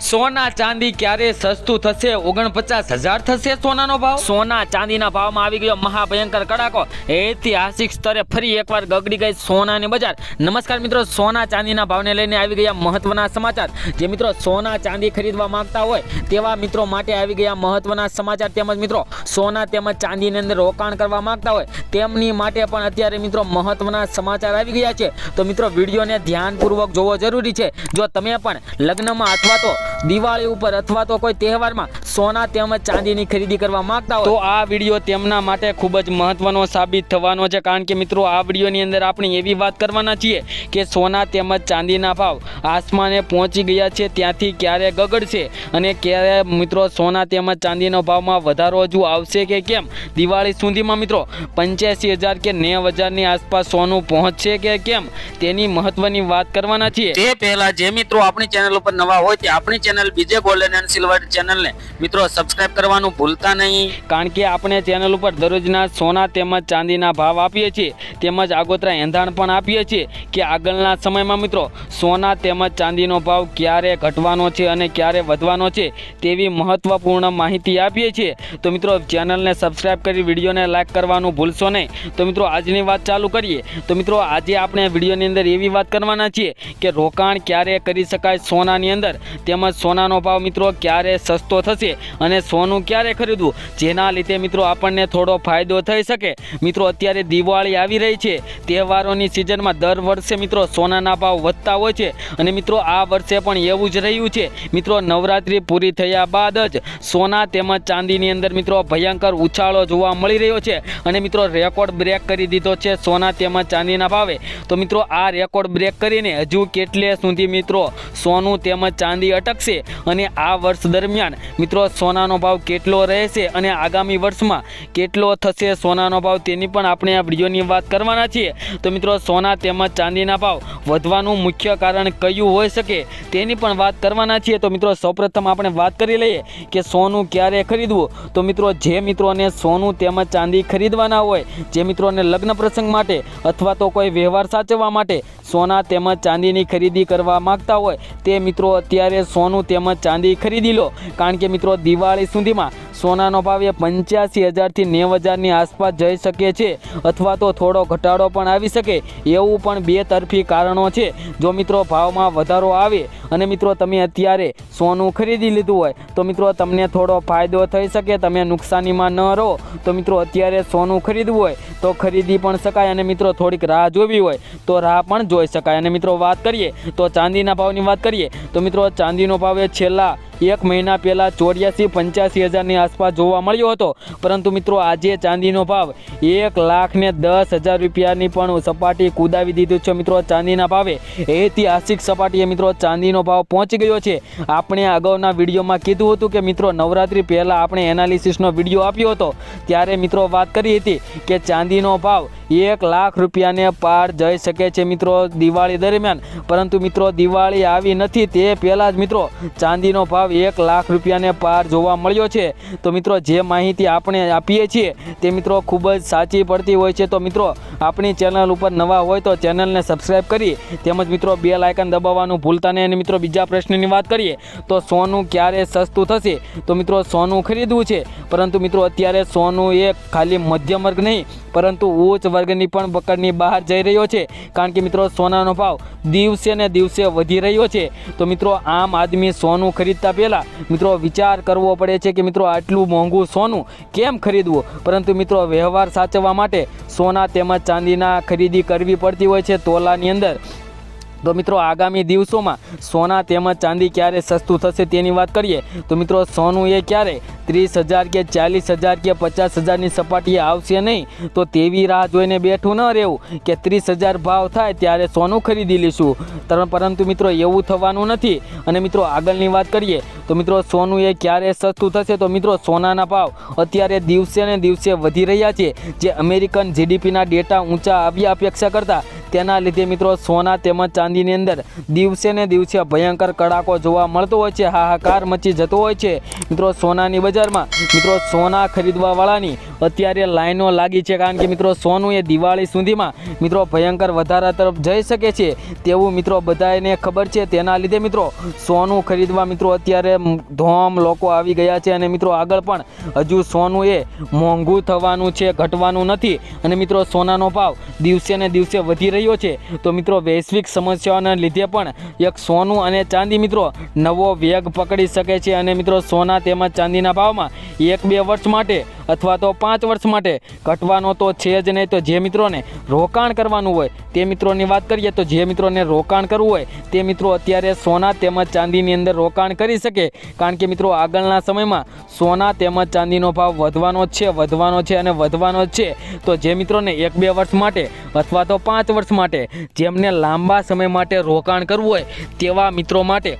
સોના ચાંદી ક્યારે સસ્તું થશે? ઓગણપચાસ હજાર થશે સોનાનો ભાવ? સોના ચાંદીના ભાવમાં આવી ગયો મહાભયંકર કડાકો. ઐતિહાસિક સ્તરે ફરી એકવાર ગગડી ગઈ સોનાની બજાર. નમસ્કાર મિત્રો, સોના ચાંદીના ભાવને લઈને આવી ગયા મહત્વના સમાચાર. જે મિત્રો સોના ચાંદી ખરીદવા માંગતા હોય, તેવા મિત્રો માટે આવી ગયા મહત્વના સમાચાર. તેમજ મિત્રો, સોના તેમજ ચાંદીની અંદર રોકાણ કરવા માંગતા હોય, તેમની માટે પણ અત્યારે મિત્રો મહત્વના સમાચાર આવી ગયા છે. તો મિત્રો, વિડીયોને ધ્યાનપૂર્વક જોવો જરૂરી છે. જો તમે પણ લગ્નમાં અથવા તો દિવાળી ઉપર અથવા તો કોઈ તહેવારમાં સોના તેમજ ચાંદીની ખરીદી કરવા માંગતા હોય. તો આ વીડિયો તેમના માટે ખૂબ જ મહત્વનો સાબિત થવાનો છે. કારણ કે મિત્રો આ વિડીયોની અંદર આપણે એવી વાત કરવાના છીએ કે સોના તેમજ ચાંદીના ભાવ આસમાને પહોંચી ગયા છે. ત્યાંથી ક્યારે ગગડશે અને ક્યારે મિત્રો સોના તેમજ ચાંદીના ભાવમાં વધારો હજુ આવશે કે કેમ? દિવાળી સુધીમાં મિત્રો પંચ્યાસી હજાર કે નેવ હજારની આસપાસ સોનું પહોંચશે કે કેમ? તેની મહત્વની વાત કરવાના છીએ. તે પહેલાં જે મિત્રો આપણી ચેનલ ઉપર નવા હોય તે આપણી ચેનલ, બીજે ગોલ્ડન એન્ડ સિલ્વર ચેનલને મિત્રો સબસ્ક્રાઇબ કરવાનું ભૂલતા નહીં. કારણ કે આપણે ચેનલ ઉપર દરરોજના સોના તેમજ ચાંદીના ભાવ આપીએ છીએ, તેમજ આગોતરા એંધાણ પણ આપીએ છીએ કે આગળના સમયમાં મિત્રો સોના તેમજ ચાંદીનો ભાવ ક્યારે ઘટવાનો છે અને ક્યારે વધવાનો છે તેવી મહત્વપૂર્ણ માહિતી આપીએ છીએ. તો મિત્રો ચેનલને સબસ્ક્રાઇબ કરી, વિડીયોને લાઈક કરવાનું ભૂલશો નહીં. તો મિત્રો આજની વાત ચાલુ કરીએ. તો મિત્રો આજે આપણે વિડીયોની અંદર એવી વાત કરવાના છીએ કે રોકાણ ક્યારે કરી શકાય સોનાની અંદર, તેમજ સોનાનો ભાવ મિત્રો ક્યારે સસ્તો થશે અને સોનું ક્યારે ખરીદવું? જેના લીધે મિત્રો આપણને થોડો ફાયદો થઈ શકે. મિત્રો, અત્યારે દિવાળી આવી રહી છે. તહેવારોની સિઝનમાં દર વર્ષે મિત્રો સોનાના ભાવ વધતા હોય છે. અને મિત્રો, આ વર્ષે પણ એવું જ રહ્યું છે. મિત્રો, નવરાત્રિ પૂરી થયા બાદ જ સોના તેમજ ચાંદીની અંદર મિત્રો ભયંકર ઉછાળો જોવા મળી રહ્યો છે. અને મિત્રો, રેકોર્ડ બ્રેક કરી દીધો છે સોના તેમજ ચાંદીના ભાવે. તો મિત્રો, આ રેકોર્ડ બ્રેક કરીને હજુ કેટલે સુધી મિત્રો સોનું તેમજ ચાંદી અટકશે? અને આ વર્ષ દરમિયાન મિત્રો સોનાનો ભાવ કેટલો રહેશે અને આગામી વર્ષમાં કેટલો થશે સોનાનો ભાવ તેની પણ આપણે આ વિડીયોની વાત કરવાના છીએ. તો મિત્રો, સોના તેમજ ચાંદીના ભાવ વધવાનું મુખ્ય કારણ કયું હોઈ શકે તેની પણ વાત કરવાના છીએ. તો મિત્રો, સૌપ્રથમ આપણે વાત કરી લઈએ કે સોનું ક્યારે ખરીદવું? તો મિત્રો, જે મિત્રોને સોનું તેમજ ચાંદી ખરીદવાના હોય, જે મિત્રોને લગ્ન પ્રસંગ માટે અથવા તો કોઈ વ્યવહાર સાચવવા માટે સોના તેમજ ચાંદીની ખરીદી કરવા માંગતા હોય, તે મિત્રો અત્યારે સોનું તેમજ ચાંદી ખરીદી લો. કારણ કે મિત્રો દિવાળી સુધીમાં સોનાનો ભાવ પંચ્યાસી હજારથી નેવ હજારની આસપાસ જઈ શકે છે અથવા તો થોડો ઘટાડો પણ આવી શકે એવું પણ બે તરફી કારણો છે. જો મિત્રો ભાવમાં વધારો આવે અને મિત્રો તમે અત્યારે સોનું ખરીદી લીધું હોય, તો મિત્રો તમને થોડો ફાયદો થઈ શકે, તમે નુકસાનીમાં ન રહો. તો મિત્રો અત્યારે સોનું ખરીદવું હોય, તો ખરીદી પણ શકાય અને મિત્રો થોડીક રાહ જોવી હોય, તો રાહ પણ જોઈ શકાય. અને મિત્રો વાત કરીએ, તો ચાંદીના ભાવની વાત કરીએ, તો મિત્રો ચાંદીનો ભાવ એ છેલ્લા એક મહિના પહેલાં ચોર્યાસી, પંચ્યાસી હજારની આસપાસ જોવા મળ્યો હતો. પરંતુ મિત્રો, આજે ચાંદીનો ભાવ એક લાખ ને દસ હજાર રૂપિયાની પણ સપાટી કુદાવી દીધું છે મિત્રો ચાંદીના ભાવે. ઐતિહાસિક સપાટીએ મિત્રો ચાંદીનો ભાવ પહોંચી ગયો છે. આપણે અગાઉના વિડીયોમાં કીધું હતું કે મિત્રો, નવરાત્રિ પહેલાં આપણે એનાલિસિસનો વીડિયો આપ્યો હતો. ત્યારે મિત્રો વાત કરી હતી કે ચાંદીનો ભાવ એક લાખ રૂપિયાને પાર જઈ શકે છે મિત્રો દિવાળી દરમિયાન. પરંતુ મિત્રો, દિવાળી આવી નથી તે પહેલાં જ મિત્રો ચાંદીનો ભાવ એક લાખ રૂપિયાને પાર જોવા મળ્યો છે. તો મિત્રો, જે માહિતી આપણે આપીએ છીએ તે મિત્રો ખૂબ જ સાચી પડતી હોય છે. તો મિત્રો, આપણી ચેનલ ઉપર નવા હોય તો ચેનલને સબસ્ક્રાઈબ કરી, તેમજ મિત્રો બે લાયકન દબાવવાનું ભૂલતા નહીં. અને મિત્રો, બીજા પ્રશ્નની વાત કરીએ તો સોનું ક્યારે સસ્તું થશે? તો મિત્રો, સોનું ખરીદવું છે. પરંતુ મિત્રો, અત્યારે સોનું એ ખાલી મધ્યમ વર્ગ નહીં, પરંતુ ઉચ્ચ વર્ગની પણ પકડની બહાર જઈ રહ્યો છે. કારણ કે મિત્રો, સોનાનો ભાવ દિવસે ને દિવસે વધી રહ્યો છે. તો મિત્રો, આમ આદમી સોનું ખરીદતા પહેલાં મિત્રો વિચાર કરવો પડે છે કે મિત્રો, આટલું મોંઘું સોનું કેમ ખરીદવું? પરંતુ મિત્રો, વ્યવહાર સાચવવા માટે સોના તેમજ ચાંદીના ખરીદી કરવી પડતી હોય છે તોલાની અંદર. તો મિત્રો આગામી દિવસોમાં સોના તેમજ ચાંદી ક્યારે સસ્તું થશે તેની વાત કરીએ, તો મિત્રો સોનું એ ક્યારે ત્રીસ હજાર કે ચાલીસ હજાર કે પચાસ હજારની સપાટીએ આવશે નહીં, તો તેવી રાહ જોઈને બેઠું ન રહેવું કે ત્રીસ હજાર ભાવ થાય ત્યારે સોનું ખરીદી લઈશું. તરણ પરંતુ મિત્રો એવું થવાનું નથી. અને મિત્રો આગળની વાત કરીએ, તો મિત્રો સોનું એ ક્યારે સસ્તું થશે? તો મિત્રો સોનાના ભાવ અત્યારે દિવસે ને દિવસે વધી રહ્યા છે. જે અમેરિકન જીડીપીના ડેટા ઊંચા આવ્યા અપેક્ષા કરતાં તેના લીધે મિત્રો સોના તેમજ ચાંદીની અંદર દિવસે ને દિવસે ભયંકર કડાકો જોવા મળતો હોય છે, હાહાકાર મચી જતો હોય છે. મિત્રો સોનાની બજારમાં મિત્રો સોના ખરીદવાવાળાની અત્યારે લાઈનો લાગી છે કારણ કે મિત્રો સોનું એ દિવાળી સુધીમાં મિત્રો ભયંકર વધારા તરફ જઈ શકે છે. તેવું મિત્રો બધાને ખબર છે. તેના લીધે મિત્રો સોનું ખરીદવા મિત્રો અત્યારે ધોમ લોકો આવી ગયા છે અને મિત્રો આગળ પણ હજુ સોનું એ મોંઘું થવાનું છે, ઘટવાનું નથી અને મિત્રો સોનાનો ભાવ દિવસે ને દિવસે વધી રહ્યો છે. તો મિત્રો, વૈશ્વિક સમસ્યાઓને લીધે પણ એક સોનું અને ચાંદી મિત્રો નવો વેગ પકડી શકે છે અને મિત્રો, સોના તેમજ ચાંદીના ભાવમાં એક બે વર્ષ માટે અથવા તો પાંચ વર્ષ માટે ઘટવાનો તો છે જ નહીં. તો જે મિત્રોને રોકાણ કરવાનું હોય, તે મિત્રોની વાત કરીએ તો જે મિત્રોને રોકાણ કરવું હોય, તે મિત્રો અત્યારે સોના તેમજ ચાંદીની અંદર રોકાણ કરી શકે. કારણ કે મિત્રો, આગળના સમયમાં સોના તેમજ ચાંદીનો ભાવ વધવાનો છે વધવાનો છે અને વધવાનો છે. તો જે મિત્રોને એક બે વર્ષ માટે અથવા તો પાંચ વર્ષ માટે જેમને લાંબા સમય માટે રોકાણ કરવું હોય તેવા મિત્રો માટે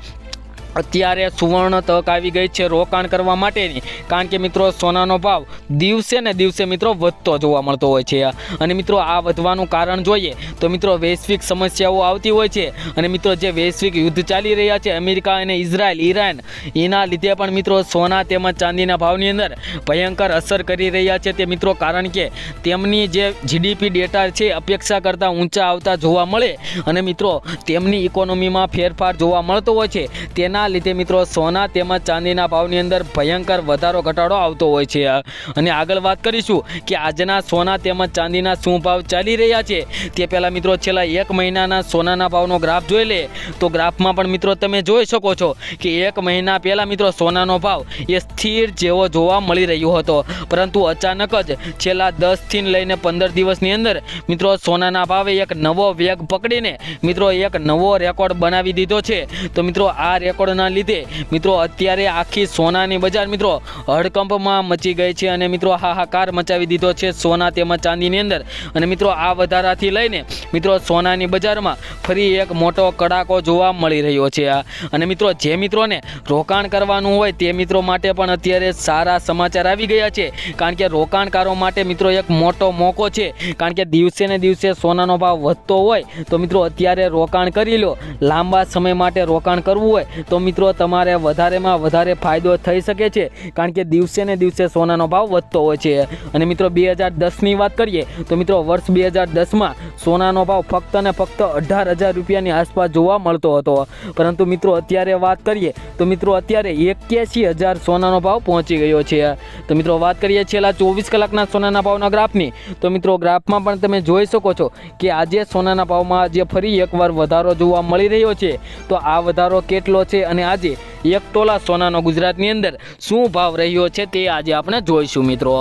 અત્યારે સુવર્ણ તક આવી ગઈ છે રોકાણ કરવા માટેની. કારણ કે મિત્રો, સોનાનો ભાવ દિવસે ને દિવસે મિત્રો વધતો જોવા મળતો હોય છે. અને મિત્રો, આ વધવાનું કારણ જોઈએ તો મિત્રો, વૈશ્વિક સમસ્યાઓ આવતી હોય છે. અને મિત્રો, જે વૈશ્વિક યુદ્ધ ચાલી રહ્યા છે, અમેરિકા અને ઇઝરાયલ, ઈરાન, એના લીધે પણ મિત્રો સોના તેમજ ચાંદીના ભાવની અંદર ભયંકર અસર કરી રહ્યા છે તે મિત્રો, કારણ કે તેમની જે જીડીપી ડેટા છે, અપેક્ષા કરતાં ઊંચા આવતા જોવા મળે. અને મિત્રો, તેમની ઇકોનોમીમાં ફેરફાર જોવા મળતો હોય છે. તેના લીધે મિત્રો સોના તેમજ ચાંદીના ભાવની અંદર ભયંકર વધારો ઘટાડો આવતો હોય છે. અને આગળ વાત કરીશું કે આજના સોના તેમજ ચાંદીના શું ભાવ ચાલી રહ્યા છે. તે પહેલાં મિત્રો છેલ્લા એક મહિનાના સોનાના ભાવનો ગ્રાફ જોઈ લે. તો ગ્રાફમાં પણ મિત્રો તમે જોઈ શકો છો કે એક મહિના પહેલાં મિત્રો સોનાનો ભાવ એ સ્થિર જેવો જોવા મળી રહ્યો હતો. પરંતુ અચાનક જ છેલ્લા દસથી લઈને પંદર દિવસની અંદર મિત્રો સોનાના ભાવે એક નવો વેગ પકડીને મિત્રો એક નવો રેકોર્ડ બનાવી દીધો છે. તો મિત્રો આ રેકોર્ડના લીધે મિત્રો અત્યારે આખી સોનાની બજાર મિત્રો હડકંપમાં મચી ગઈ છે અને મિત્રો હાહાકાર મચાવી દીધો છે સોના તેમજ ચાંદીની અંદર. અને મિત્રો આ વધારાથી લઈને મિત્રો સોનાની બજારમાં ફરી એક મોટો કડાકો જોવા મળી રહ્યો છે. અને મિત્રો જે મિત્રોને રોકાણ કરવાનું હોય તે મિત્રો માટે પણ અત્યારે સારા સમાચાર આવી ગયા છે. કારણ કે રોકાણકારો માટે મિત્રો એક મોટો મોકો છે. કારણ કે દિવસે ને દિવસે સોનાનો ભાવ વધતો હોય તો મિત્રો અત્યારે રોકાણ કરી લો. લાંબા સમય માટે રોકાણ કરવું હોય તો મિત્રો, તમારે વધારેમાં વધારે ફાયદો થઈ શકે છે, કારણ કે દિવસે ને દિવસે સોનાનો ભાવ વધતો હોય છે. અને મિત્રો, બે હજાર દસની વાત કરીએ, તો મિત્રો, વર્ષ બે હજાર દસમાં સોનાનો ભાવ ફક્ત ને ફક્ત અઢાર હજાર રૂપિયાની આસપાસ જોવા મળતો હતો. પરંતુ મિત્રો, અત્યારે વાત કરીએ, તો મિત્રો, અત્યારે એક્યાસી હજાર સોનાનો ભાવ પહોંચી ગયો છે. તો મિત્રો, વાત કરીએ છેલ્લા ચોવીસ કલાકના સોનાના ભાવના ગ્રાફની, તો મિત્રો, ગ્રાફમાં પણ તમે જોઈ શકો છો કે આજે સોનાના ભાવમાં આજે ફરી એકવાર વધારો જોવા મળી રહ્યો છે. તો આ વધારો કેટલો છે અને આજે એક તોલા સોનાનો ગુજરાતની અંદર શું ભાવ રહ્યો છે તે આજે આપણે જોઈશું મિત્રો.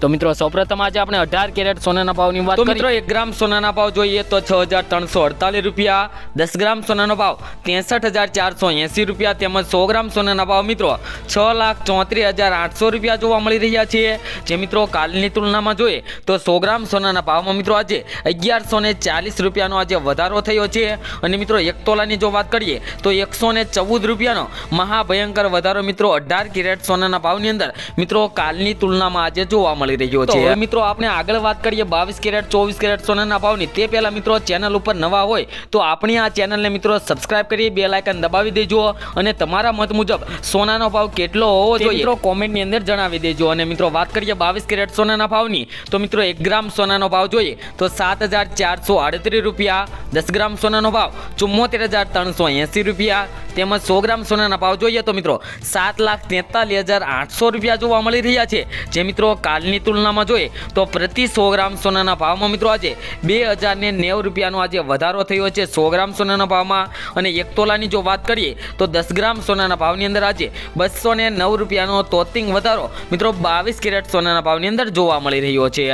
તો મિત્રો સૌપ્રથમ આજે આપણે અઢાર કેરેટ સોનાના ભાવની વાત મિત્રો એક ગ્રામ સોનાના ભાવ જોઈએ તો છ હજાર ત્રણસો અડતાલીસ રૂપિયા દસ ગ્રામ સોનાનો ભાવ ત્રેસઠ હજાર ચારસો એંસી રૂપિયા તેમજ સો ગ્રામ સોનાના ભાવ મિત્રો છ લાખ ચોત્રીસ હજાર આઠસો રૂપિયા જોવા મળી રહ્યા છે. જે મિત્રો કાલની તુલનામાં જોઈએ તો સો ગ્રામ સોનાના ભાવમાં મિત્રો આજે અગિયારસો ને ચાલીસ રૂપિયાનો આજે વધારો થયો છે. અને મિત્રો એક તોલાની જો વાત કરીએ તો એકસો ચૌદ રૂપિયાનો મહાભયંકર વધારો મિત્રો અઢાર કેરેટ સોનાના ભાવની અંદર. મિત્રો કાલની તુલનામાં આજે જોવા મળી રહ્યો છે. મિત્રો આપણે આગળ વાત કરીએ બાવીસ કેરેટ ચોવીસ કેરેટ સોનાના ભાવની. તે પહેલા મિત્રો ચેનલ ઉપર નવા હોય તો આપણી આ ચેનલને મિત્રો સબસ્ક્રાઇબ કરી બે લાયકન દબાવી દેજો અને તમારા મત મુજબ સોનાનો ભાવ કેટલો હોવો જોઈએ? મિત્રો કોમેન્ટની અંદર જણાવી દેજો. અને મિત્રો વાત કરીએ બાવીસ કેરેટ સોનાના ભાવની તો મિત્રો એક ગ્રામ સોનાનો ભાવ જોઈએ તો સાત હજાર ચારસો આડત્રીસ રૂપિયા દસ ગ્રામ સોનાનો ભાવ ચુમ્મોતેર હજાર ત્રણસો એંસી રૂપિયા તેમજ સો ગ્રામ સોનાના ભાવ જોઈએ તો મિત્રો સાત લાખ તેતાલીસ હજાર આઠસો રૂપિયા જોવા મળી રહ્યા છે. જે મિત્રો કાલની તુલનામાં જોઈએ તો પ્રતિ સો ગ્રામ સોનાના ભાવમાં મિત્રો આજે બે હજારને નેવું રૂપિયાનો આજે વધારો થયો છે સો ગ્રામ સોનાના ભાવમાં. અને એક તોલાની જો વાત કરીએ તો દસ ગ્રામ સોનાના ભાવની અંદર આજે બસો ને નવ રૂપિયાનો તોતિંગ વધારો મિત્રો બાવીસ કેરેટ સોનાના ભાવની અંદર જોવા મળી રહ્યો છે.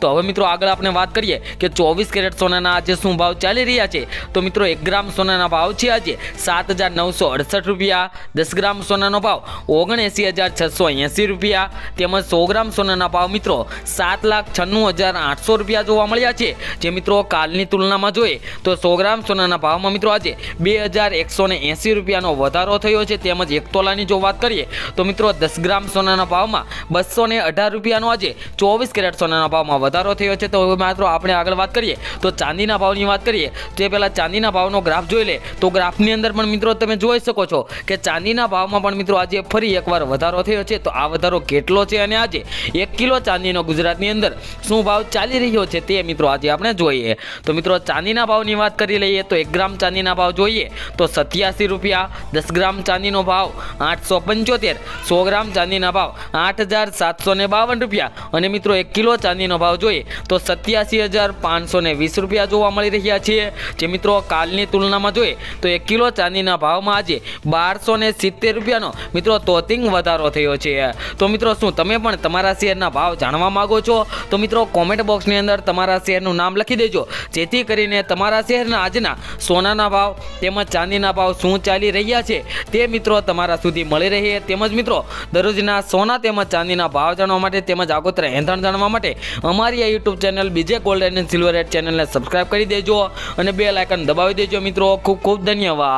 તો હવે મિત્રો આગળ આપણે વાત કરીએ કે ચોવીસ કેરેટ સોનાના આજે શું ભાવ ચાલી રહ્યા છે. તો મિત્રો એક ગ્રામ સોનાના ભાવ છે આજે સાત હજાર નવસો અડસઠ રૂપિયા, દસ ગ્રામ સોનાનો ભાવ, ઓગણએંસી હજાર છસો એંસી રૂપિયા. તેમજ સો ગ્રામ સોનાના ભાવ મિત્રો, સાત લાખ છન્નું હજાર આઠસો રૂપિયા જોવા મળ્યા છે. જે મિત્રો કાલની તુલનામાં જોઈએ, તો સો ગ્રામ સોનાના ભાવમાં મિત્રો આજે બે હજાર એકસો ને એંસી રૂપિયાનો વધારો થયો છે. તેમજ એક તોલાની જો વાત કરીએ, તો મિત્રો દસ ગ્રામ સોનાના ભાવમાં બસો ને અઢાર રૂપિયાનો આજે ચોવીસ કેરેટ સોનાના ભાવમાં વધારો થયો છે. તો મિત્રો આપણે આગળ વાત કરીએ, તો ચાંદીના ભાવની વાત કરીએ, તે પહેલાં ચાંદીના ભાવનો ગ્રાફ જોઈ લે. તો ગ્રાફની અંદર પણ મિત્રો તમે જોઈ શકો છો કે ચાંદીના ભાવમાં પણ મિત્રો આજે ફરી એકવાર વધારો થયો છે. તો આ વધારો કેટલો છે અને આજે એક કિલો ચાંદીનો ગુજરાતની અંદર શું ભાવ ચાલી રહ્યો છે તે મિત્રો આજે આપણે જોઈએ. તો મિત્રો ચાંદીના ભાવની વાત કરી લઈએ તો એક ગ્રામ ચાંદીના ભાવ જોઈએ તો સત્યાસી રૂપિયા, દસ ગ્રામ ચાંદીનો ભાવ આઠસો પંચોતેર, સો ગ્રામ ચાંદીના ભાવ આઠ હજાર સાતસો ને બાવન રૂપિયા. અને મિત્રો એક કિલો ચાંદીનો ભાવ જોઈએ તો સત્યાસી હજાર પાંચસો ને વીસ રૂપિયા જોવા મળી રહ્યા છે. જે મિત્રો કાલની તુલનામાં જોઈએ તો એક કિલો ચાંદીના ભાવમાં આજે બારસો ને સિત્તેર રૂપિયાનો. મિત્રો, તોતિંગ વધારો થયો છે. તો મિત્રો, શું તમે પણ તમારા શેરના ભાવ જાણવા માગો છો? તો મિત્રો કોમેન્ટ બોક્સની અંદર તમારા શેરનું નામ લખી દેજો. જેથી કરીને તમારા શહેરના આજના સોનાના ભાવ તેમજ ચાંદીના ભાવ શું ચાલી રહ્યા છે તે મિત્રો તમારા સુધી મળી રહે. તેમજ મિત્રો, દરરોજના સોના તેમજ ચાંદીના ભાવ જાણવા માટે તેમજ આગોતરા એંધણ જાણવા માટે અમારી આ YouTube channel BJ Gold and Silver add ચેનલને સબસ્ક્રાઇબ કરી દેજો અને બે લાઇકન દબાવી દેજો મિત્રો. ખૂબ ખૂબ ધન્યવાદ.